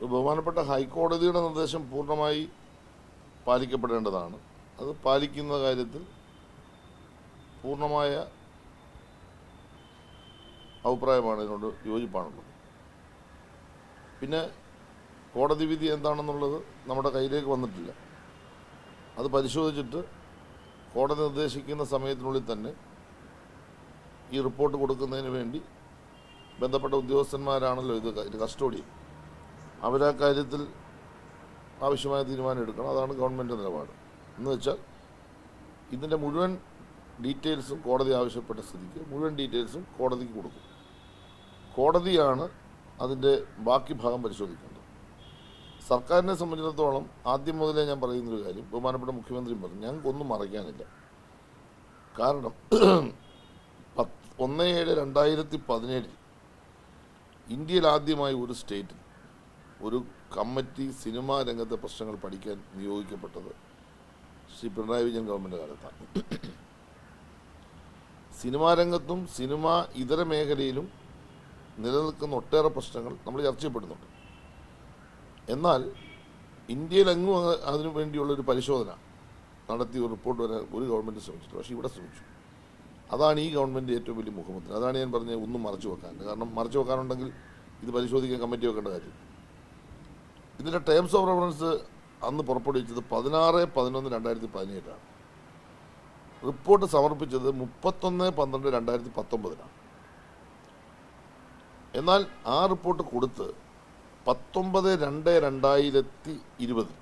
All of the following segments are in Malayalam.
ബഹുമാനപ്പെട്ട ഹൈക്കോടതിയുടെ നിർദ്ദേശം പൂർണമായി പാലിക്കപ്പെടേണ്ടതാണ്. അത് പാലിക്കുന്ന കാര്യത്തിൽ പൂർണമായ അഭിപ്രായമാണ് ഇതിനോട് യോജിപ്പാണുള്ളത്. പിന്നെ കോടതി വിധി എന്താണെന്നുള്ളത് നമ്മുടെ കയ്യിലേക്ക് വന്നിട്ടില്ല. അത് പരിശോധിച്ചിട്ട് കോടതി നിർദ്ദേശിക്കുന്ന സമയത്തിനുള്ളിൽ തന്നെ ഈ റിപ്പോർട്ട് കൊടുക്കുന്നതിന് വേണ്ടി ബന്ധപ്പെട്ട ഉദ്യോഗസ്ഥന്മാരാണല്ലോ ഇത് കസ്റ്റോഡിയൻ. അവരാ കാര്യത്തിൽ ആവശ്യമായ തീരുമാനം എടുക്കണം. അതാണ് ഗവൺമെന്റ് നിലപാട്. എന്ന് വെച്ചാൽ ഇതിന്റെ മുഴുവൻ ഡീറ്റെയിൽസും കോടതി ആവശ്യപ്പെട്ട സ്ഥിതിക്ക് മുഴുവൻ ഡീറ്റെയിൽസും കോടതിക്ക് കൊടുക്കും. കോടതിയാണ് അതിന്റെ ബാക്കി ഭാഗം പരിശോധിക്കേണ്ടത്. സർക്കാരിനെ സംബന്ധിച്ചിടത്തോളം ആദ്യം മുതലേ ഞാൻ പറയുന്നൊരു കാര്യം ബഹുമാനപ്പെട്ട മുഖ്യമന്ത്രിയും പറഞ്ഞു ഞങ്ങൾക്കൊന്നും മറയ്ക്കാനില്ല. കാരണം പത്ത് ഒന്ന് ഏഴ് രണ്ടായിരത്തി പതിനേഴിൽ ഇന്ത്യയിൽ ആദ്യമായി ഒരു സ്റ്റേറ്റിൽ ഒരു കമ്മിറ്റി സിനിമാ രംഗത്തെ പ്രശ്നങ്ങൾ പഠിക്കാൻ നിയോഗിക്കപ്പെട്ടത് ശ്രീ പിണറായി വിജയൻ ഗവൺമെന്റ് കാലത്താണ്. സിനിമാ രംഗത്തും സിനിമ ഇതര മേഖലയിലും നിലനിൽക്കുന്ന ഒട്ടേറെ പ്രശ്നങ്ങൾ നമ്മൾ ചർച്ച ചെയ്യപ്പെടുന്നുണ്ട്. എന്നാൽ ഇന്ത്യയിലെങ്ങും അതിനു വേണ്ടിയുള്ളൊരു പരിശോധന നടത്തി ഒരു റിപ്പോർട്ട് വരാൻ ഒരു ഗവൺമെന്റ് ശ്രമിച്ചിട്ട് പക്ഷേ ഇവിടെ ശ്രമിച്ചു. അതാണ് ഈ ഗവൺമെന്റ് ഏറ്റവും വലിയ മുഖമുദ്ര. അതാണ് ഞാൻ പറഞ്ഞത് ഒന്നും മറച്ചു വെക്കാൻ കാരണം മറച്ചു വെക്കാനുണ്ടെങ്കിൽ ഇത് പരിശോധിക്കാൻ കമ്മിറ്റി വെക്കേണ്ട കാര്യം ഇതിന്റെ ടേംസ് ഓഫ് റെഫറൻസ് അന്ന് പുറപ്പെടുവിച്ചത് പതിനാറ് പതിനൊന്ന് രണ്ടായിരത്തി പതിനേഴാണ് റിപ്പോർട്ട് സമർപ്പിച്ചത് മുപ്പത്തൊന്ന് പന്ത്രണ്ട് രണ്ടായിരത്തി പത്തൊമ്പതിനാണ് എന്നാൽ ആ റിപ്പോർട്ട് കൊടുത്ത് പത്തൊമ്പത് രണ്ട് രണ്ടായിരത്തി ഇരുപതിൽ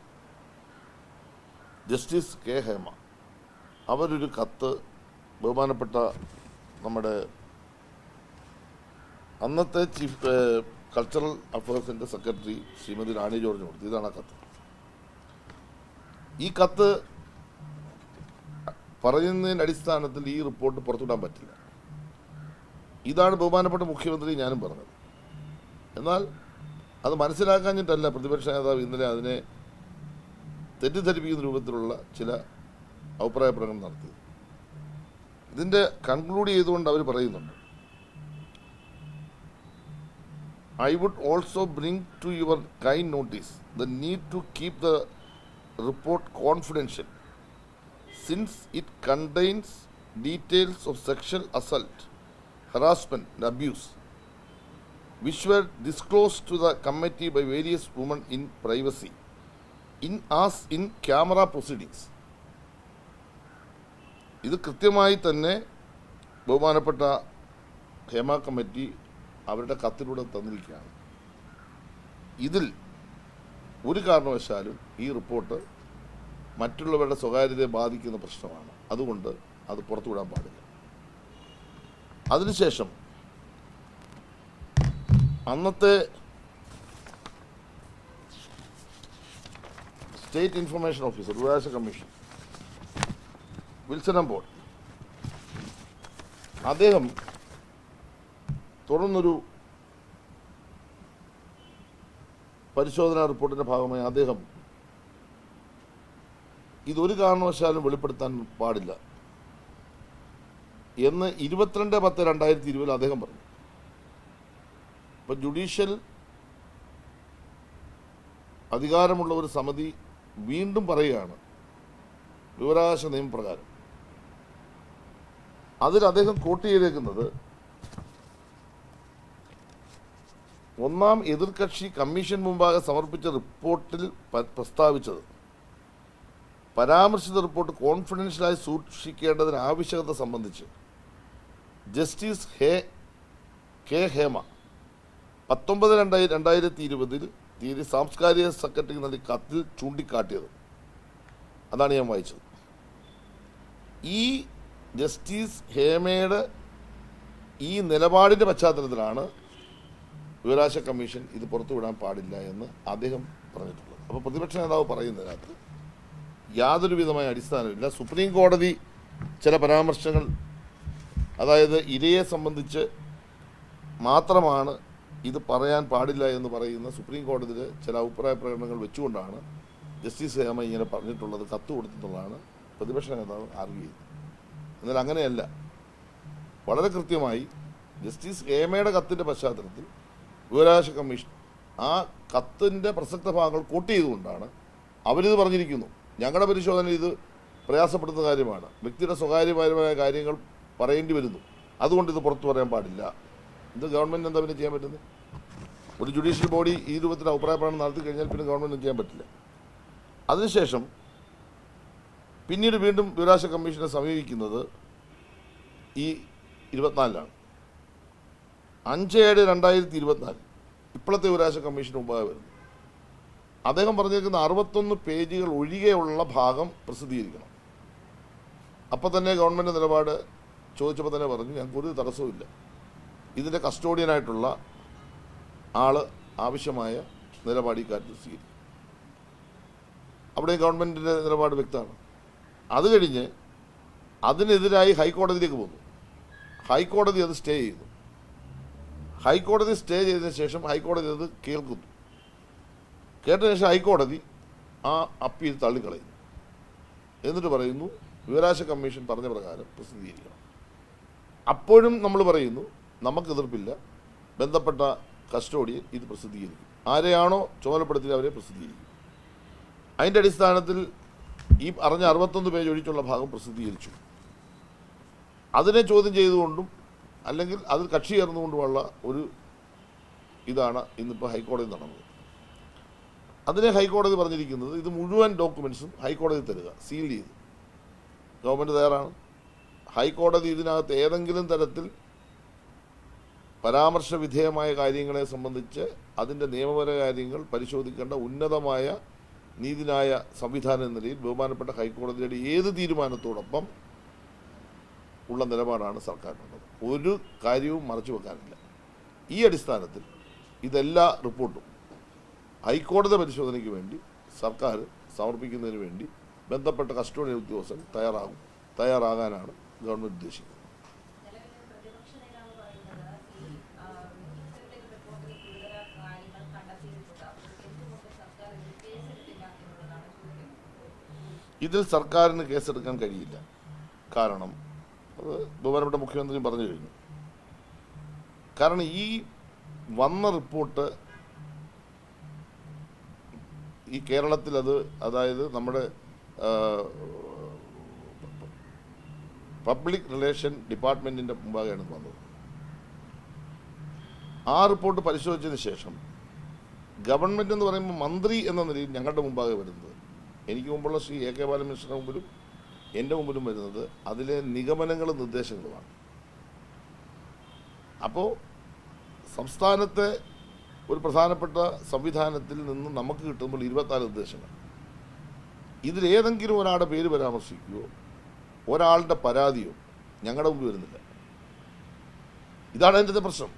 ജസ്റ്റിസ് കെ ഹേമ അവരൊരു കത്ത് ബഹുമാനപ്പെട്ട നമ്മുടെ അന്നത്തെ ചീഫ് കൾച്ചറൽ അഫയേഴ്സിന്റെ സെക്രട്ടറി ശ്രീമതി റാണി ജോർജ് കൊടുത്തു. ഇതാണ് ആ കത്ത്. ഈ കത്ത് പറയുന്നതിന്റെ അടിസ്ഥാനത്തിൽ ഈ റിപ്പോർട്ട് പുറത്തുവിടാൻ പറ്റില്ല. ഇതാണ് ബഹുമാനപ്പെട്ട മുഖ്യമന്ത്രി ഞാനും പറഞ്ഞത്. എന്നാൽ അത് മനസ്സിലാക്കാഞ്ഞിട്ടല്ല പ്രതിപക്ഷ നേതാവ് ഇന്നലെ അതിനെ തെറ്റിദ്ധരിപ്പിക്കുന്ന രൂപത്തിലുള്ള ചില അഭിപ്രായ പ്രകടനം നടത്തിയത്. ഇതിന്റെ കൺക്ലൂഡ് ചെയ്തുകൊണ്ട് അവർ പറയുന്നുണ്ട്. I would also bring to your kind notice the need to keep the report confidential since it contains details of sexual assault, harassment, and abuse, which were disclosed to the committee by various women in privacy, in as in camera proceedings. ഇത് കൃത്യമായി തന്നെ ബഹുമാനപ്പെട്ട ഹേമ കമ്മിറ്റി അവരുടെ കത്തിലൂടെ തന്നിരിക്കുകയാണ്. ഇതിൽ ഒരു കാരണവശാലും ഈ റിപ്പോർട്ട് മറ്റുള്ളവരുടെ സ്വകാര്യതയെ ബാധിക്കുന്ന പ്രശ്നമാണ്. അതുകൊണ്ട് അത് പുറത്തുവിടാൻ പാടില്ല. അതിനുശേഷം അന്നത്തെ സ്റ്റേറ്റ് ഇൻഫർമേഷൻ ഓഫീസർ വിവരാശ കമ്മീഷൻ വിൽസൺ ബോർഡ് അദ്ദേഹം തുടർന്നൊരു പരിശോധനാ റിപ്പോർട്ടിന്റെ ഭാഗമായി അദ്ദേഹം ഇതൊരു കാരണവശാലും വെളിപ്പെടുത്താൻ പാടില്ല എന്ന് ഇരുപത്തിരണ്ട് പത്ത് രണ്ടായിരത്തി ഇരുപതിൽ അദ്ദേഹം പറഞ്ഞു. ഇപ്പൊ ജുഡീഷ്യൽ അധികാരമുള്ള ഒരു സമിതി വീണ്ടും പറയുകയാണ് വിവരാവകാശ നിയമപ്രകാരം. അതിൽ അദ്ദേഹം കോട്ട് ചെയ്തേക്കുന്നത് ഒന്നാം എതിർകക്ഷി കമ്മീഷൻ മുമ്പാകെ സമർപ്പിച്ച റിപ്പോർട്ടിൽ പ്രസ്താവിച്ചത്. പരാമർശിത റിപ്പോർട്ട് കോൺഫിഡൻഷ്യലായി സൂക്ഷിക്കേണ്ടതിന് ആവശ്യകത സംബന്ധിച്ച് ജസ്റ്റിസ് ഹേ കെ ഹേമ പത്തൊമ്പത് രണ്ടായി രണ്ടായിരത്തി ഇരുപതിൽ തീയതി സാംസ്കാരിക സെക്രട്ടറിക്ക് നൽകിയ കത്തിൽ ചൂണ്ടിക്കാട്ടിയത്. അതാണ് ഞാൻ വായിച്ചത്. ഈ ജസ്റ്റിസ് ഹേമയുടെ ഈ നിലപാടിന്റെ പശ്ചാത്തലത്തിലാണ് വിവരാശ കമ്മീഷൻ ഇത് പുറത്തുവിടാൻ പാടില്ല എന്ന് അദ്ദേഹം പറഞ്ഞിട്ടുള്ളത്. അപ്പോൾ പ്രതിപക്ഷ നേതാവ് പറയുന്നതിനകത്ത് യാതൊരു വിധമായ അടിസ്ഥാനമില്ല സുപ്രീം കോടതി ചില പരാമർശങ്ങൾ അതായത് ഇരയെ സംബന്ധിച്ച് മാത്രമാണ് ഇത് പറയാൻ പാടില്ല എന്ന് പറയുന്ന സുപ്രീം കോടതിയിലെ ചില അഭിപ്രായ പ്രകടനങ്ങൾ വെച്ചുകൊണ്ടാണ് ജസ്റ്റിസ് ഹേമ ഇങ്ങനെ പറഞ്ഞിട്ടുള്ളത് കത്ത് കൊടുത്തിട്ടുള്ളതാണ് പ്രതിപക്ഷ നേതാവ് ആർഗ്യൂ ചെയ്തത്. എന്നാൽ അങ്ങനെയല്ല. വളരെ കൃത്യമായി ജസ്റ്റിസ് ഹേമയുടെ കത്തിന്റെ പശ്ചാത്തലത്തിൽ വിവരാവകാശ കമ്മീഷൻ ആ കത്തിന്റെ പ്രസക്ത ഭാഗങ്ങൾ കോട്ട് ചെയ്തുകൊണ്ടാണ് അവരിത് പറഞ്ഞിരിക്കുന്നു. ഞങ്ങളുടെ പരിശോധന ഇത് പ്രയാസപ്പെടുന്ന കാര്യമാണ്. വ്യക്തിയുടെ സ്വകാര്യപരമായ കാര്യങ്ങൾ പറയേണ്ടി വരുന്നു. അതുകൊണ്ട് ഇത് പുറത്തു പറയാൻ പാടില്ല. ഇത് ഗവൺമെന്റ് എന്താ പിന്നെ ചെയ്യാൻ പറ്റുന്നത്? ഒരു ജുഡീഷ്യൽ ബോഡി ഈ രൂപത്തിൽ അഭിപ്രായപ്രകടനം നടത്തി കഴിഞ്ഞാൽ പിന്നെ ഗവൺമെന്റ് ചെയ്യാൻ പറ്റില്ല? അതിനുശേഷം പിന്നീട് വീണ്ടും വിവരാശ കമ്മീഷനെ സമീപിക്കുന്നത് ഈ ഇരുപത്തിനാലിലാണ്. അഞ്ച് ഏഴ് രണ്ടായിരത്തി ഇരുപത്തിനാല് ഇപ്പോഴത്തെ വിവരാശ കമ്മീഷൻ മുമ്പാകെ വരുന്നു. അദ്ദേഹം പറഞ്ഞിരിക്കുന്ന അറുപത്തൊന്ന് പേജുകൾ ഒഴികെയുള്ള ഭാഗം പ്രസിദ്ധീകരിക്കണം. അപ്പം തന്നെ ഗവൺമെന്റ് നിലപാട് ചോദിച്ചപ്പോൾ തന്നെ പറഞ്ഞു ഞങ്ങൾക്ക് ഒരു തടസ്സവുമില്ല ഇതിന്റെ കസ്റ്റോഡിയനായിട്ടുള്ള ആൾ ആവശ്യമായ നിലപാട് ഈ കാര്യത്തിൽ സ്വീകരിക്കും. അവിടെ ഗവൺമെന്റിന്റെ നിലപാട് വ്യക്തമാണ്. അത് കഴിഞ്ഞ് അതിനെതിരായി ഹൈക്കോടതിയിലേക്ക് പോന്നു ഹൈക്കോടതി അത് സ്റ്റേ ചെയ്തു ഹൈക്കോടതി സ്റ്റേ ചെയ്തതിന് ശേഷം ഹൈക്കോടതി അത് കേൾക്കുന്നു. കേട്ടതിന് ശേഷം ഹൈക്കോടതി ആ അപ്പീൽ തള്ളിക്കളയുന്നു. എന്നിട്ട് പറയുന്നു വിവരാശ കമ്മീഷൻ പറഞ്ഞ പ്രകാരം പ്രസിദ്ധീകരിക്കണം. അപ്പോഴും നമ്മൾ പറയുന്നു നമുക്ക് എതിർപ്പില്ല. ബന്ധപ്പെട്ട കസ്റ്റോഡിയൻ ഇത് പ്രസിദ്ധീകരിക്കും. ആരെയാണോ ചുമതലപ്പെടുത്തി അവരെ പ്രസിദ്ധീകരിക്കും. അതിന്റെ അടിസ്ഥാനത്തിൽ ഈ അറിഞ്ഞ അറുപത്തൊന്ന് പേജ് ഒഴിച്ചുള്ള ഭാഗം പ്രസിദ്ധീകരിച്ചു. അതിനെ ചോദ്യം ചെയ്തുകൊണ്ടും അല്ലെങ്കിൽ അത് കക്ഷി ചേർന്നുകൊണ്ടുമുള്ള ഒരു ഇതാണ് ഇന്നിപ്പോൾ ഹൈക്കോടതി നടന്നത്. അതിനെ ഹൈക്കോടതി പറഞ്ഞിരിക്കുന്നത് ഇത് മുഴുവൻ ഡോക്യുമെൻസും ഹൈക്കോടതി തരിക സീൽ ചെയ്ത്. ഗവൺമെന്റ് തയ്യാറാണ്. ഹൈക്കോടതി ഇതിനകത്ത് ഏതെങ്കിലും തരത്തിൽ പരാമർശ വിധേയമായ കാര്യങ്ങളെ സംബന്ധിച്ച് അതിന്റെ നിയമപര കാര്യങ്ങൾ പരിശോധിക്കേണ്ട ഉന്നതമായ നീതിനായ സംവിധാനം എന്ന നിലയിൽ ബഹുമാനപ്പെട്ട ഹൈക്കോടതിയുടെ ഏത് തീരുമാനത്തോടൊപ്പം ഉള്ള നിലപാടാണ് സർക്കാരിനുള്ളത്. ഒരു കാര്യവും മറച്ചു വെക്കാനില്ല. ഈ അടിസ്ഥാനത്തിൽ ഇതെല്ലാ റിപ്പോർട്ടും ഹൈക്കോടതി പരിശോധനയ്ക്ക് വേണ്ടി സർക്കാർ സമർപ്പിക്കുന്നതിന് വേണ്ടി ബന്ധപ്പെട്ട കസ്റ്റോഡി ഉദ്യോഗസ്ഥർ തയ്യാറാകും തയ്യാറാകാനാണ് ഗവൺമെന്റ് ഉദ്ദേശിക്കുന്നത്. ഇതിൽ സർക്കാരിന് കേസെടുക്കാൻ കഴിയില്ല. കാരണം അത് ബഹുമാനപ്പെട്ട മുഖ്യമന്ത്രിയും പറഞ്ഞു കഴിഞ്ഞു. കാരണം ഈ വന്ന റിപ്പോർട്ട് ഈ കേരളത്തിൽ അത് അതായത് നമ്മുടെ പബ്ലിക് റിലേഷൻ ഡിപ്പാർട്ട്മെന്റിന്റെ മുമ്പാകെയാണ് വന്നത്. ആ റിപ്പോർട്ട് പരിശോധിച്ചതിന് ശേഷം ഗവൺമെന്റ് എന്ന് പറയുമ്പോൾ മന്ത്രി എന്ന നിലയിൽ ഞങ്ങളുടെ മുമ്പാകെ വരുന്നത്. എനിക്ക് മുമ്പുള്ള ശ്രീ എ കെ ബാലകൃഷ്ണന്റെ മുമ്പിലും എന്റെ മുമ്പിലും വരുന്നത് അതിലെ നിഗമനങ്ങളും നിർദ്ദേശങ്ങളുമാണ്. അപ്പോൾ സംസ്ഥാനത്തെ ഒരു പ്രധാനപ്പെട്ട സംവിധാനത്തിൽ നിന്ന് നമുക്ക് കിട്ടുമ്പോൾ ഇരുപത്തിനാല് നിർദ്ദേശങ്ങൾ. ഇതിലേതെങ്കിലും ഒരാളുടെ പേര് പരാമർശിക്കുകയോ ഒരാളുടെ പരാതിയോ ഞങ്ങളുടെ മുമ്പിൽ വരുന്നില്ല. ഇതാണ് എന്റെ പ്രശ്നം.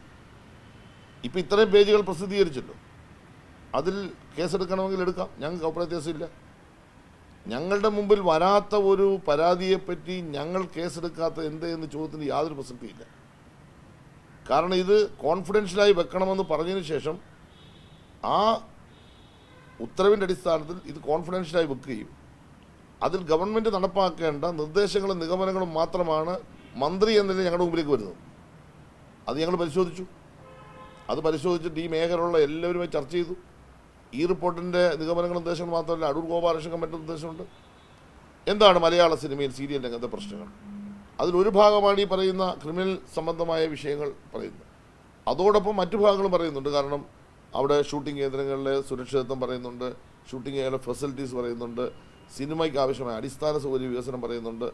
ഇപ്പം ഇത്രയും പേജുകൾ പ്രസിദ്ധീകരിച്ചല്ലോ അതിൽ കേസെടുക്കണമെങ്കിൽ എടുക്കാം. ഞങ്ങൾക്ക് അപ്രത്യാസമില്ല ഞങ്ങളുടെ മുമ്പിൽ വരാത്ത ഒരു പരാതിയെപ്പറ്റി ഞങ്ങൾ കേസെടുക്കാത്ത എന്ത് എന്ന് ചോദ്യത്തിന് യാതൊരു പ്രസക്തിയില്ല. കാരണം ഇത് കോൺഫിഡൻഷ്യലായി വെക്കണമെന്ന് പറഞ്ഞതിന് ശേഷം ആ ഉത്തരവിന്റെ അടിസ്ഥാനത്തിൽ ഇത് കോൺഫിഡൻഷ്യലായി വെക്കുകയും അതിൽ ഗവൺമെന്റ് നടപ്പാക്കേണ്ട നിർദ്ദേശങ്ങളും നിഗമനങ്ങളും മാത്രമാണ് മന്ത്രി എന്നതിൽ ഞങ്ങളുടെ മുമ്പിലേക്ക് വരുന്നത്. അത് ഞങ്ങൾ പരിശോധിച്ചു. അത് പരിശോധിച്ചിട്ട് ഈ മേഖലയിലുള്ള എല്ലാവരുമായി ചർച്ച ചെയ്തു. ഈ റിപ്പോർട്ടിന്റെ നിഗമനങ്ങൾ നിർദ്ദേശങ്ങൾ മാത്രമല്ല അടൂർ ഗോപാലകൃഷ്ണൻ മറ്റു നിർദ്ദേശമുണ്ട് എന്താണ് മലയാള സിനിമയിൽ സീരിയൽ രംഗത്തെ പ്രശ്നങ്ങൾ? അതിലൊരു ഭാഗമാണ് ഈ പറയുന്ന ക്രിമിനൽ സംബന്ധമായ വിഷയങ്ങൾ പറയുന്നത്. അതോടൊപ്പം മറ്റു ഭാഗങ്ങളും പറയുന്നുണ്ട്. കാരണം അവിടെ ഷൂട്ടിംഗ് കേന്ദ്രങ്ങളിലെ സുരക്ഷിതത്വം പറയുന്നുണ്ട്. ഷൂട്ടിംഗ് കേന്ദ്ര ഫെസിലിറ്റീസ് പറയുന്നുണ്ട്. സിനിമയ്ക്ക് ആവശ്യമായ അടിസ്ഥാന സൗകര്യ വികസനം പറയുന്നുണ്ട്.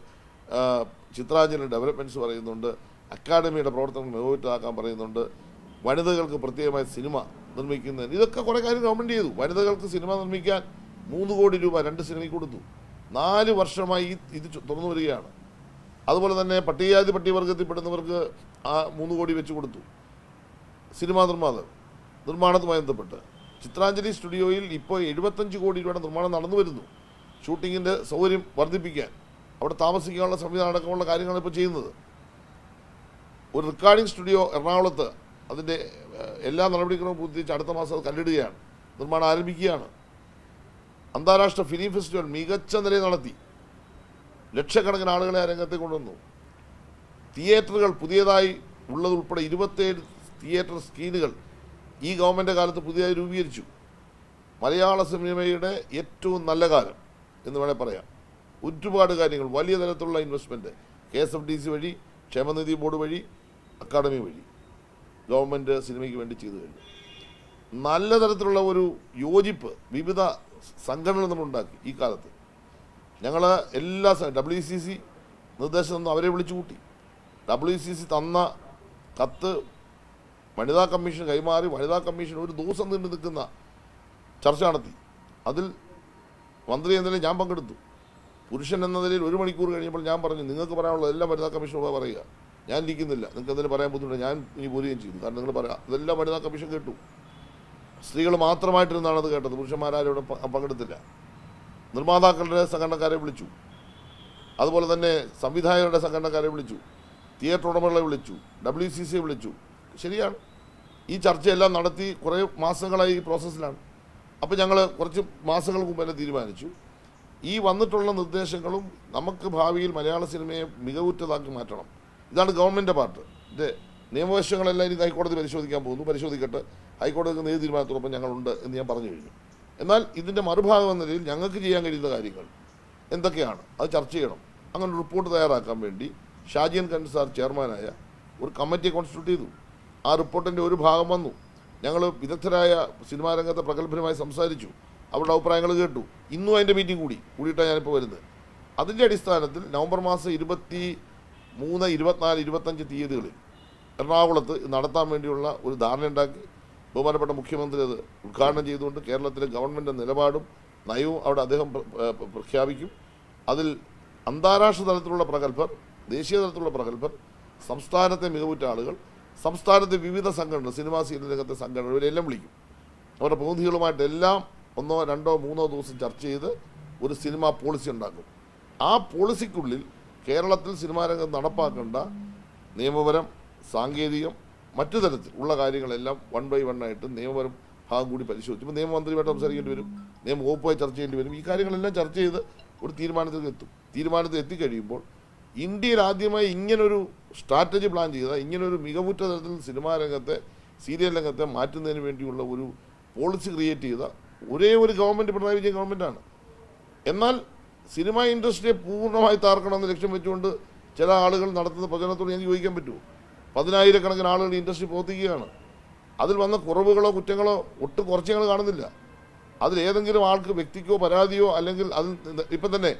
ചിത്രാഞ്ജലി ഡെവലപ്മെന്റ്സ് പറയുന്നുണ്ട്. അക്കാഡമിയുടെ പ്രവർത്തനങ്ങൾ മികവുറ്റാക്കാൻ പറയുന്നുണ്ട്. വനിതകൾക്ക് പ്രത്യേകമായ സിനിമ നിർമ്മിക്കുന്നതിന്. ഇതൊക്കെ കുറേ കാര്യം ഗവൺമെന്റ് ചെയ്തു. വനിതകൾക്ക് സിനിമ നിർമ്മിക്കാൻ മൂന്ന് കോടി രൂപ രണ്ട് സിനിമയ്ക്ക് കൊടുത്തു. നാല് വർഷമായി ഇത് തുറന്നു വരികയാണ്. അതുപോലെ തന്നെ പട്ടികജാതി പട്ടികവർഗത്തിൽപ്പെടുന്നവർക്ക് ആ മൂന്ന് കോടി വെച്ച് കൊടുത്തു. സിനിമാ നിർമ്മാതാവ് നിർമ്മാണവുമായി ബന്ധപ്പെട്ട്. ചിത്രാഞ്ജലി സ്റ്റുഡിയോയിൽ ഇപ്പോൾ എഴുപത്തഞ്ച് കോടി രൂപയുടെ നിർമ്മാണം നടന്നു വരുന്നു. ഷൂട്ടിങ്ങിന്റെ സൗകര്യം വർദ്ധിപ്പിക്കാൻ. അവിടെ താമസിക്കാനുള്ള സംവിധാനം അടക്കമുള്ള കാര്യങ്ങളാണ് ഇപ്പോൾ ചെയ്യുന്നത്. ഒരു റെക്കോർഡിംഗ് സ്റ്റുഡിയോ എറണാകുളത്ത് അതിന്റെ എല്ലാ നടപടിക്രമവും പൂർത്തീകരിച്ച് അടുത്ത മാസം അത് കല്ലിടുകയാണ്. നിർമ്മാണം ആരംഭിക്കുകയാണ്. അന്താരാഷ്ട്ര ഫിലിം ഫെസ്റ്റിവൽ മികച്ച നിലയിൽ നടത്തി. ലക്ഷക്കണക്കിന് ആളുകളെ ആ രംഗത്തേക്ക് കൊണ്ടുവന്നു. തിയേറ്ററുകൾ പുതിയതായി ഉള്ളതുൾപ്പെടെ ഇരുപത്തേഴ് തിയേറ്റർ സ്ക്രീനുകൾ ഈ ഗവൺമെന്റ് കാലത്ത് പുതിയതായി രൂപീകരിച്ചു. മലയാള സിനിമയുടെ ഏറ്റവും നല്ല കാലം എന്ന് വേണേൽ പറയാം. ഒരുപാട് കാര്യങ്ങൾ വലിയ തരത്തിലുള്ള investment K S F D C വഴി ക്ഷേമനിധി ബോർഡ് വഴി അക്കാഡമി വഴി. ഗവൺമെന്റ് സിനിമയ്ക്ക് വേണ്ടി ചെയ്തു കഴിഞ്ഞു. നല്ല തരത്തിലുള്ള ഒരു യോജിപ്പ് വിവിധ സംഘടനകൾ നമ്മളുണ്ടാക്കി ഈ കാലത്ത്. ഞങ്ങൾ എല്ലാ ഡബ്ല്യു സി സി നിർദ്ദേശം തന്നു അവരെ വിളിച്ചു കൂട്ടി. ഡബ്ല്യു സി സി തന്ന കത്ത് വനിതാ കമ്മീഷൻ കൈമാറി വനിതാ കമ്മീഷൻ ഒരു ദിവസം നീണ്ടു നിൽക്കുന്ന ചർച്ച നടത്തി. അതിൽ മന്ത്രി എന്ന നിലയിൽ ഞാൻ പങ്കെടുത്തു. പുരുഷൻ എന്ന നിലയിൽ ഒരു മണിക്കൂർ കഴിഞ്ഞപ്പോൾ ഞാൻ പറഞ്ഞു നിങ്ങൾക്ക് പറയാനുള്ളത് എല്ലാം വനിതാ കമ്മീഷനോട് പറയുക. ഞാൻ ഇരിക്കുന്നില്ല നിങ്ങൾക്ക് എന്തെങ്കിലും പറയാൻ ബുദ്ധിമുട്ട് ഞാൻ ഇനി പോരുകയും ചെയ്തു കാരണം നിങ്ങൾ പറയാം അതെല്ലാം വനിതാ കമ്മീഷൻ കേട്ടു. സ്ത്രീകൾ മാത്രമായിട്ടിരുന്നാണ് അത് കേട്ടത്. പുരുഷന്മാരാരും ഇവിടെ പങ്കെടുത്തില്ല. നിർമ്മാതാക്കളുടെ സംഘടനക്കാരെ വിളിച്ചു. അതുപോലെ തന്നെ സംവിധായകരുടെ സംഘടനക്കാരെ വിളിച്ചു. തിയേറ്റർ ഉടമകളെ വിളിച്ചു. ഡബ്ല്യു സി സിയെ വിളിച്ചു. ശരിയാണ്. ഈ ചർച്ചയെല്ലാം നടത്തി കുറേ മാസങ്ങളായി ഈ പ്രോസസ്സിലാണ്. അപ്പോൾ ഞങ്ങൾ കുറച്ച് മാസങ്ങൾക്ക് മുമ്പ് തന്നെ തീരുമാനിച്ചു. ഈ വന്നിട്ടുള്ള നിർദ്ദേശങ്ങളും നമുക്ക് ഭാവിയിൽ മലയാള സിനിമയെ മികവുറ്റതാക്കി മാറ്റണം. ഇതാണ് ഗവൺമെന്റ് പാർട്ട്. ഇത് നിയമവശങ്ങളെല്ലാം ഇനി ഹൈക്കോടതി പരിശോധിക്കാൻ പോകുന്നു. പരിശോധിക്കട്ടെ. ഹൈക്കോടതി നീതി തീരുമാനത്തോടൊപ്പം ഞങ്ങളുണ്ട് എന്ന് ഞാൻ പറഞ്ഞു കഴിഞ്ഞു. എന്നാൽ ഇതിന്റെ മറുഭാഗം എന്ന നിലയിൽ ഞങ്ങൾക്ക് ചെയ്യാൻ കഴിയുന്ന കാര്യങ്ങൾ എന്തൊക്കെയാണ്? അത് ചർച്ച ചെയ്യണം. അങ്ങനെ ഒരു റിപ്പോർട്ട് തയ്യാറാക്കാൻ വേണ്ടി ഷാജിയൻ ഖാൻ സാർ ചെയർമാനായ ഒരു കമ്മിറ്റിയെ കോൺസ്റ്റിറ്റ്യൂട്ട് ചെയ്തു. ആ റിപ്പോർട്ടിന്റെ ഒരു ഭാഗം വന്നു. ഞങ്ങൾ വിദഗ്ധരായ സിനിമാ രംഗത്തെ പ്രഗത്ഭരുമായി സംസാരിച്ചു. അവരുടെ അഭിപ്രായങ്ങൾ കേട്ടു. ഇന്നും അതിന്റെ മീറ്റിംഗ് കൂടി. കൂടിയിട്ടാണ് ഞാനിപ്പോൾ വരുന്നത്. അതിന്റെ അടിസ്ഥാനത്തിൽ നവംബർ മാസം ഇരുപത്തി മൂന്ന് ഇരുപത്തിനാല് ഇരുപത്തഞ്ച് തീയതികളിൽ എറണാകുളത്ത് നടത്താൻ വേണ്ടിയുള്ള ഒരു ധാരണയുണ്ടാക്കി. ബഹുമാനപ്പെട്ട മുഖ്യമന്ത്രി അത് ഉദ്ഘാടനം ചെയ്തുകൊണ്ട് കേരളത്തിലെ ഗവൺമെന്റ് നിലപാടും നയവും അവിടെ അദ്ദേഹം പ്ര- പ്ര- പ്രഖ്യാപിക്കും. അതിൽ അന്താരാഷ്ട്ര തലത്തിലുള്ള പ്രഗത്ഭർ ദേശീയ തലത്തിലുള്ള പ്രഗത്ഭർ സംസ്ഥാനത്തെ മികവുറ്റ ആളുകൾ സംസ്ഥാനത്തെ വിവിധ സംഘടനകൾ സിനിമാ സീരിയൽ രംഗത്തെ സംഘടനകൾ ഇവരെല്ലാം വിളിക്കും. അവരുടെ പ്രതിനിധികളുമായിട്ടെല്ലാം ഒന്നോ രണ്ടോ മൂന്നോ ദിവസം ചർച്ച ചെയ്ത് ഒരു സിനിമാ പോളിസി ഉണ്ടാക്കും. ആ പോളിസിക്കുള്ളിൽ കേരളത്തിൽ സിനിമാ രംഗം നടപ്പാക്കേണ്ട നിയമപരം സാങ്കേതികം മറ്റു തരത്തിൽ ഉള്ള കാര്യങ്ങളെല്ലാം വൺ ബൈ വൺ ആയിട്ട് നിയമപരം ഭാഗം കൂടി പരിശോധിച്ചു. ഇപ്പോൾ നിയമമന്ത്രിയുമായിട്ട് സംസാരിക്കേണ്ടി വരും നിയമ വകുപ്പുമായി ചർച്ച ചെയ്യേണ്ടി വരും. ഈ കാര്യങ്ങളെല്ലാം ചർച്ച ചെയ്ത് ഒരു തീരുമാനത്തിൽ എത്തും. തീരുമാനത്തിൽ എത്തിക്കഴിയുമ്പോൾ ഇന്ത്യയിൽ ആദ്യമായി ഇങ്ങനൊരു സ്ട്രാറ്റജി പ്ലാൻ ചെയ്ത ഇങ്ങനൊരു മികവുറ്റ തരത്തിൽ സിനിമാ രംഗത്തെ സീരിയൽ രംഗത്തെ മാറ്റുന്നതിന് വേണ്ടിയുള്ള ഒരു പോളിസി ക്രിയേറ്റ് ചെയ്ത ഒരേ ഒരു ഗവൺമെന്റ് പിണറായി വിജയൻ ഗവൺമെന്റാണ്. എന്നാൽ സിനിമ ഇൻഡസ്ട്രിയെ പൂർണമായി താർക്കണമെന്ന് ലക്ഷ്യം വെച്ചുകൊണ്ട് ചില ആളുകൾ നടത്തുന്ന പ്രചരണത്തോട് എനിക്ക് ചോദിക്കാൻ പറ്റുമോ പതിനായിരക്കണക്കിന് ആളുകൾ ഇൻഡസ്ട്രി പ്രവർത്തിക്കുകയാണ്. അതിൽ വന്ന കുറവുകളോ കുറ്റങ്ങളോ ഒട്ടും കുറച്ച് ഞങ്ങൾ കാണുന്നില്ല. അതിൽ ഏതെങ്കിലും ആൾക്ക് വ്യക്തിക്കോ പരാതിയോ അല്ലെങ്കിൽ അതിൽ ഇപ്പം തന്നെ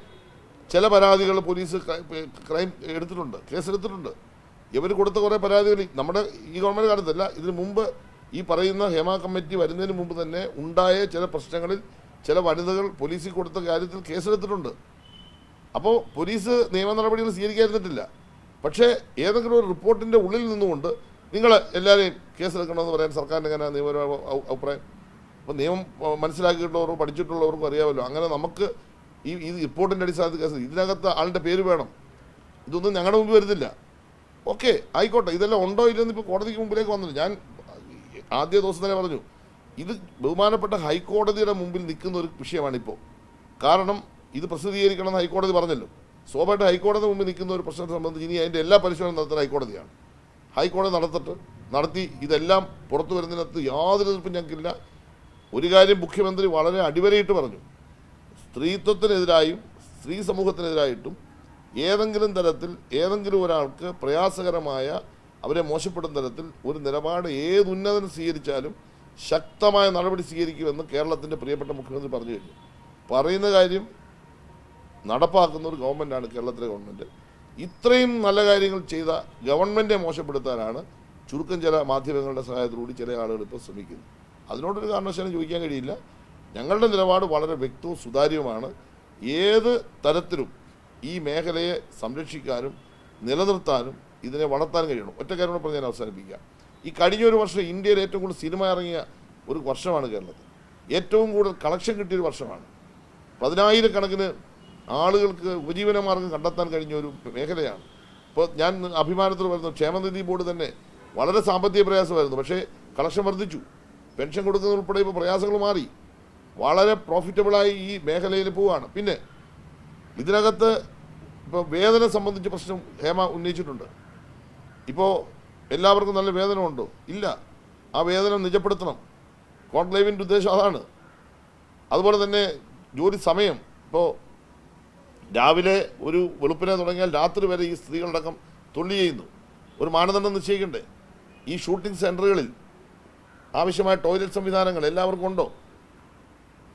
ചില പരാതികൾ പോലീസ് ക്രൈം എടുത്തിട്ടുണ്ട് കേസെടുത്തിട്ടുണ്ട്. ഇവർ കൊടുത്ത കുറേ പരാതികൾ നമ്മുടെ ഈ ഗവൺമെന്റ് കാലത്തല്ല ഇതിനു മുമ്പ് ഈ പറയുന്ന ഹേമ കമ്മിറ്റി വരുന്നതിന് മുമ്പ് തന്നെ ഉണ്ടായ ചില പ്രശ്നങ്ങളിൽ ചില വനിതകൾ പോലീസിൽ കൊടുത്ത കാര്യത്തിൽ കേസെടുത്തിട്ടുണ്ട്. അപ്പോൾ പോലീസ് നിയമ നടപടികൾ സ്വീകരിക്കാതിരുന്നിട്ടില്ല. പക്ഷേ ഏതെങ്കിലും ഒരു റിപ്പോർട്ടിന്റെ ഉള്ളിൽ നിന്നുകൊണ്ട് നിങ്ങൾ എല്ലാവരെയും കേസെടുക്കണമെന്ന് പറയാൻ സർക്കാരിന്റെ എങ്ങനെ നിയമപരമായ അഭിപ്രായം? അപ്പോൾ നിയമം മനസ്സിലാക്കിയിട്ടുള്ളവർക്കും പഠിച്ചിട്ടുള്ളവർക്കും അറിയാമല്ലോ. അങ്ങനെ നമുക്ക് ഈ ഈ റിപ്പോർട്ടിന്റെ അടിസ്ഥാനത്തിൽ കേസ് ഇതിനകത്ത് ആളുടെ പേര് വേണം. ഇതൊന്നും ഞങ്ങളുടെ മുമ്പ് വരുന്നില്ല. ഓക്കെ ആയിക്കോട്ടെ. ഇതെല്ലാം ഉണ്ടോ ഇല്ലെന്ന് ഇപ്പോൾ കോടതിക്ക് മുമ്പിലേക്ക് വന്നിട്ടുണ്ട് ഞാൻ ആദ്യ ദിവസം തന്നെ പറഞ്ഞു ഇത് ബഹുമാനപ്പെട്ട ഹൈക്കോടതിയുടെ മുമ്പിൽ നിൽക്കുന്ന ഒരു വിഷയമാണിപ്പോൾ കാരണം ഇത് പ്രസിദ്ധീകരിക്കണമെന്ന് ഹൈക്കോടതി പറഞ്ഞല്ലോ. സ്വാഭാവികമായിട്ട് ഹൈക്കോടതി മുമ്പിൽ നിൽക്കുന്ന ഒരു പ്രശ്നത്തെ സംബന്ധിച്ച് ഇനി അതിന്റെ എല്ലാ പരിശോധനയും നടത്തുന്ന ഹൈക്കോടതിയാണ്. ഹൈക്കോടതി നടത്തിട്ട് നടത്തി ഇതെല്ലാം പുറത്തു വരുന്നതിനകത്ത് യാതൊരു എതിർപ്പും ഞങ്ങൾക്കില്ല. ഒരു കാര്യം മുഖ്യമന്ത്രി വളരെ അടിവരയിട്ട് പറഞ്ഞു. സ്ത്രീത്വത്തിനെതിരായും സ്ത്രീ സമൂഹത്തിനെതിരായിട്ടും ഏതെങ്കിലും തരത്തിൽ ഏതെങ്കിലും ഒരാൾക്ക് പ്രയാസകരമായ അവരെ മോശപ്പെടുന്ന തരത്തിൽ ഒരു നിലപാട് ഏതുന്നതനം സ്വീകരിച്ചാലും ശക്തമായ നടപടി സ്വീകരിക്കുമെന്ന് കേരളത്തിന്റെ പ്രിയപ്പെട്ട മുഖ്യമന്ത്രി പറഞ്ഞു കഴിഞ്ഞു. പറയുന്ന കാര്യം നടപ്പാക്കുന്ന ഒരു ഗവൺമെന്റാണ് കേരളത്തിലെ ഗവൺമെന്റ് ഇത്രയും നല്ല കാര്യങ്ങൾ ചെയ്ത ഗവൺമെന്റെ മോശപ്പെടുത്താനാണ് ചുരുക്കം ചില മാധ്യമങ്ങളുടെ സഹായത്തോടുകൂടി ചില ആളുകൾ ഇപ്പോൾ ശ്രമിക്കുന്നത്. അതിനോടൊരു കാരണവശാലും ചോദിക്കാൻ കഴിയില്ല. ഞങ്ങളുടെ നിലപാട് വളരെ വ്യക്തവും സുതാര്യവുമാണ്. ഏത് തരത്തിലും ഈ മേഖലയെ സംരക്ഷിക്കാനും നിലനിർത്താനും ഇതിനെ വളർത്താനും കഴിയണം. ഒറ്റ കാര്യം പറഞ്ഞ് ഞാൻ അവസാനിപ്പിക്കാം. ഈ കഴിഞ്ഞ ഒരു വർഷം ഇന്ത്യയിൽ ഏറ്റവും കൂടുതൽ സിനിമ ഇറങ്ങിയ ഒരു വർഷമാണ് കേരളത്തിൽ. ഏറ്റവും കൂടുതൽ കളക്ഷൻ കിട്ടിയൊരു വർഷമാണ്. പതിനായിരക്കണക്കിന് ആളുകൾക്ക് ഉപജീവനമാർഗം കണ്ടെത്താൻ കഴിഞ്ഞ ഒരു മേഖലയാണ്. ഇപ്പോൾ ഞാൻ അഭിമാനത്തിൽ വരുന്നു ക്ഷേമനിധി ബോർഡ് തന്നെ വളരെ സാമ്പത്തിക പ്രയാസമായിരുന്നു. പക്ഷേ കളക്ഷൻ വർദ്ധിച്ചു. പെൻഷൻ കൊടുക്കുന്നത് ഉൾപ്പെടെ ഇപ്പോൾ പ്രയാസങ്ങൾ മാറി. വളരെ പ്രോഫിറ്റബിളായി ഈ മേഖലയിൽ പോവുകയാണ് പിന്നെ ഇതിനകത്ത് ഇപ്പോൾ വേതന സംബന്ധിച്ച പ്രശ്നം ഹേമ ഉന്നയിച്ചിട്ടുണ്ട്. ഇപ്പോൾ എല്ലാവർക്കും നല്ല വേതനം ഉണ്ടോ ഇല്ല. ആ വേതനം നിജപ്പെടുത്തണം. കോൺക്ലേവിന്റെ ഉദ്ദേശം അതാണ്. അതുപോലെ തന്നെ ജോലി സമയം. ഇപ്പോൾ രാവിലെ ഒരു വെളുപ്പിനെ തുടങ്ങിയാൽ രാത്രി വരെ ഈ സ്ത്രീകളടക്കം തൊഴിൽ ചെയ്യുന്നു. ഒരു മാനദണ്ഡം നിശ്ചയിക്കണ്ടേ? ഈ ഷൂട്ടിംഗ് സെന്ററുകളിൽ ആവശ്യമായ ടോയ്ലറ്റ് സംവിധാനങ്ങൾ എല്ലാവർക്കും ഉണ്ടോ?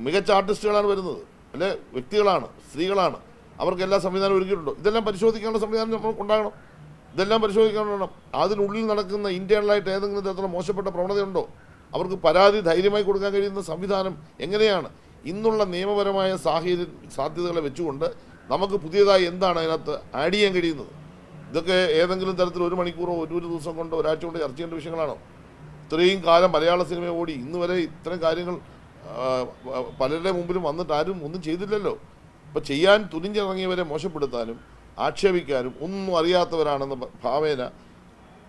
മികച്ച ആർട്ടിസ്റ്റുകളാണ് വരുന്നത്. അല്ലെ? വ്യക്തികളാണ് സ്ത്രീകളാണ്. അവർക്ക് എല്ലാ സംവിധാനവും ഒരുക്കിയിട്ടുണ്ടോ? ഇതെല്ലാം പരിശോധിക്കാനുള്ള സംവിധാനം നമുക്ക് ഉണ്ടാകണം. ഇതെല്ലാം പരിശോധിക്കണം അതിനുള്ളിൽ നടക്കുന്ന ഇന്റേണലായിട്ട് ഏതെങ്കിലും തരത്തിലുള്ള മോശപ്പെട്ട പ്രവണതയുണ്ടോ? അവർക്ക് പരാതി ധൈര്യമായി കൊടുക്കാൻ കഴിയുന്ന സംവിധാനം എങ്ങനെയാണ്? ഇന്നുള്ള നിയമപരമായ സാഹചര്യ സാധ്യതകളെ വെച്ചുകൊണ്ട് നമുക്ക് പുതിയതായി എന്താണ് അതിനകത്ത് ആഡ് ചെയ്യാൻ കഴിയുന്നത്? ഇതൊക്കെ ഏതെങ്കിലും തരത്തിൽ ഒരു മണിക്കൂറോ ഒരു ഒരു ദിവസം കൊണ്ടോ ഒരാഴ്ച കൊണ്ടോ ചർച്ച ചെയ്യേണ്ട വിഷയങ്ങളാണോ? ഇത്രയും കാലം മലയാള സിനിമ ഓടി ഇന്ന് വരെ ഇത്തരം കാര്യങ്ങൾ പലരുടെ മുമ്പിലും വന്നിട്ട് ആരും ഒന്നും ചെയ്തില്ലല്ലോ. ഇപ്പം ചെയ്യാൻ തുനിഞ്ഞിറങ്ങിയവരെ മോശപ്പെടുത്താനും ആക്ഷേപിക്കാനും ഒന്നും അറിയാത്തവരാണെന്ന ഭാവേന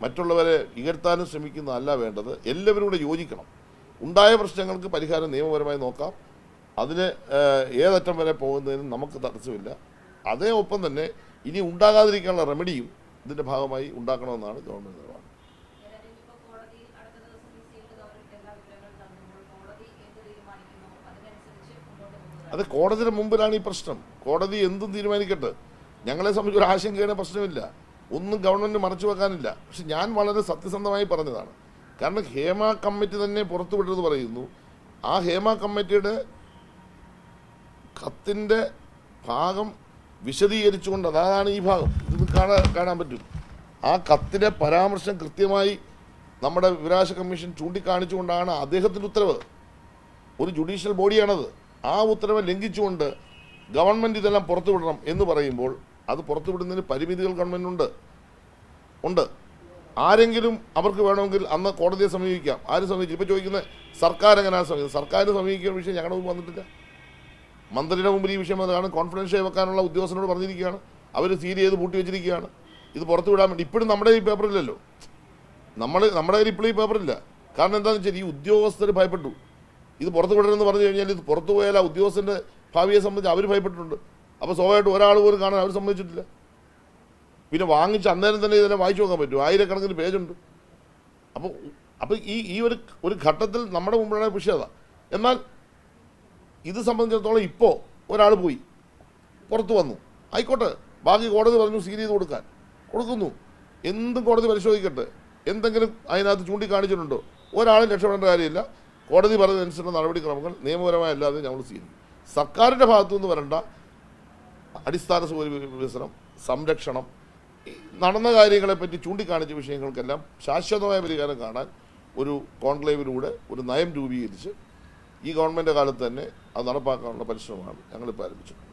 മറ്റുള്ളവരെ ഇകഴ്ത്താനും ശ്രമിക്കുന്നതല്ല വേണ്ടത്. എല്ലാവരും കൂടെ യോജിക്കണം. ഉണ്ടായ പ്രശ്നങ്ങൾക്ക് പരിഹാരം നിയമപരമായി നോക്കാം. അതിന് ഏതറ്റം വരെ പോകുന്നതിനും നമുക്ക് തടസ്സമില്ല. അതേ ഒപ്പം തന്നെ ഇനി ഉണ്ടാകാതിരിക്കാനുള്ള റെമഡിയും ഇതിന്റെ ഭാഗമായി ഉണ്ടാക്കണമെന്നാണ് ഗവൺമെന്റ് നിലപാട്. അത് കോടതിയുടെ മുമ്പിലാണ് ഈ പ്രശ്നം. കോടതി എന്തും തീരുമാനിക്കട്ടെ. ഞങ്ങളെ സംബന്ധിച്ച് ഒരു ആശങ്കയുടെ പ്രശ്നമില്ല. ഒന്നും ഗവൺമെന്റ് മറച്ചു വെക്കാനില്ല. പക്ഷെ ഞാൻ വളരെ സത്യസന്ധമായി പറഞ്ഞതാണ്. കാരണം ഹേമ കമ്മിറ്റി തന്നെ പുറത്തുവിട്ടത് പറയുന്നു. ആ ഹേമ കമ്മിറ്റിയുടെ കത്തിന്റെ ഭാഗം വിശദീകരിച്ചുകൊണ്ട് അതാണ് ഈ ഭാഗം. ഇത് കാണാൻ കാണാൻ പറ്റും. ആ കത്തിലെ പരാമർശം കൃത്യമായി നമ്മുടെ വിവരാശ കമ്മീഷൻ ചൂണ്ടിക്കാണിച്ചുകൊണ്ടാണ് അദ്ദേഹത്തിന്റെ ഉത്തരവ്. ഒരു ജുഡീഷ്യൽ ബോഡിയാണത് ആ ഉത്തരവ് ലംഘിച്ചുകൊണ്ട് ഗവൺമെന്റ് ഇതെല്ലാം പുറത്തുവിടണം എന്ന് പറയുമ്പോൾ അത് പുറത്തുവിടുന്നതിന് പരിമിതികൾ ഗവൺമെന്റുണ്ട് ഉണ്ട്. ആരെങ്കിലും അവർക്ക് വേണമെങ്കിൽ അന്ന് കോടതിയെ സമീപിക്കാം. ആര് സമീപിക്കും? ഇപ്പോൾ ചോദിക്കുന്നത് സർക്കാർ എങ്ങനെയാണ് സമീപിക്കുന്നത്? സർക്കാരിന് സമീപിക്കുന്ന വിഷയം ഞങ്ങളുടെ മുമ്പ് വന്നിട്ടില്ല. മന്ത്രിയുടെ മുമ്പിൽ ഈ വിഷയം വന്നതാണ്. കോൺഫിഡൻഷ്യൽ വെക്കാനുള്ള ഉദ്യോഗസ്ഥനോട് പറഞ്ഞിരിക്കുകയാണ്. അവർ സീൽ ചെയ്ത് പൂട്ടി വെച്ചിരിക്കുകയാണ്. ഇത് പുറത്തു വിടാൻ വേണ്ടി. ഇപ്പോഴും നമ്മുടെ ഈ പേപ്പറില്ലല്ലോ നമ്മൾ നമ്മുടെ കയ്യിൽ ഇപ്പോഴും ഈ പേപ്പറില്ല കാരണം എന്താണെന്ന് വെച്ചാൽ ഈ ഉദ്യോഗസ്ഥർ ഭയപ്പെട്ടു. ഇത് പുറത്തു വിടണമെന്ന് പറഞ്ഞു കഴിഞ്ഞാൽ ഇത് പുറത്തു പോയാൽ ആ ഉദ്യോഗസ്ഥന്റെ ഭാവിയെ സംബന്ധിച്ച് അവർ ഭയപ്പെട്ടിട്ടുണ്ട്. അപ്പോൾ സ്വാഭാവികമായിട്ട് ഒരാൾ പോലും കാണാൻ അവർ സമ്മതിച്ചിട്ടില്ല. പിന്നെ വാങ്ങിച്ച് അന്നേരം തന്നെ ഇതിനെ വായിച്ചു നോക്കാൻ പറ്റും. ആയിരക്കണക്കിന് പേജുണ്ട്. അപ്പോൾ അപ്പോൾ ഈ ഈ ഒരു ഒരു ഘട്ടത്തിൽ നമ്മുടെ മുമ്പിലാണ് വിഷയത. എന്നാൽ ഇത് സംബന്ധിച്ചിടത്തോളം ഇപ്പോൾ ഒരാൾ പോയി. പുറത്തു വന്നു. ആയിക്കോട്ടെ. ബാക്കി കോടതി പറഞ്ഞു സീൽ ചെയ്ത് കൊടുക്കാൻ. കൊടുക്കുന്നു. എന്തും കോടതി പരിശോധിക്കട്ടെ. എന്തെങ്കിലും അതിനകത്ത് ചൂണ്ടിക്കാണിച്ചിട്ടുണ്ടോ? ഒരാളും രക്ഷപ്പെടേണ്ട കാര്യമില്ല. കോടതി പറഞ്ഞതനുസരിച്ചുള്ള നടപടിക്രമങ്ങൾ നിയമപരമായല്ലാതെ ഞങ്ങൾ സ്വീകരിക്കും സർക്കാരിന്റെ ഭാഗത്തുനിന്ന് വരണ്ട അടിസ്ഥാന സൗകര്യ വികസനം സംരക്ഷണം നടന്ന കാര്യങ്ങളെപ്പറ്റി ചൂണ്ടിക്കാണിച്ച വിഷയങ്ങൾക്കെല്ലാം ശാശ്വതമായ പരിഹാരം കാണാൻ ഒരു കോൺക്ലേവിലൂടെ ഒരു നയം രൂപീകരിച്ച് ഈ ഗവൺമെന്റ് കാലത്ത് തന്നെ അത് നടപ്പാക്കാനുള്ള പരിശ്രമമാണ് ഞങ്ങളിപ്പോൾ ആരംഭിച്ചത്.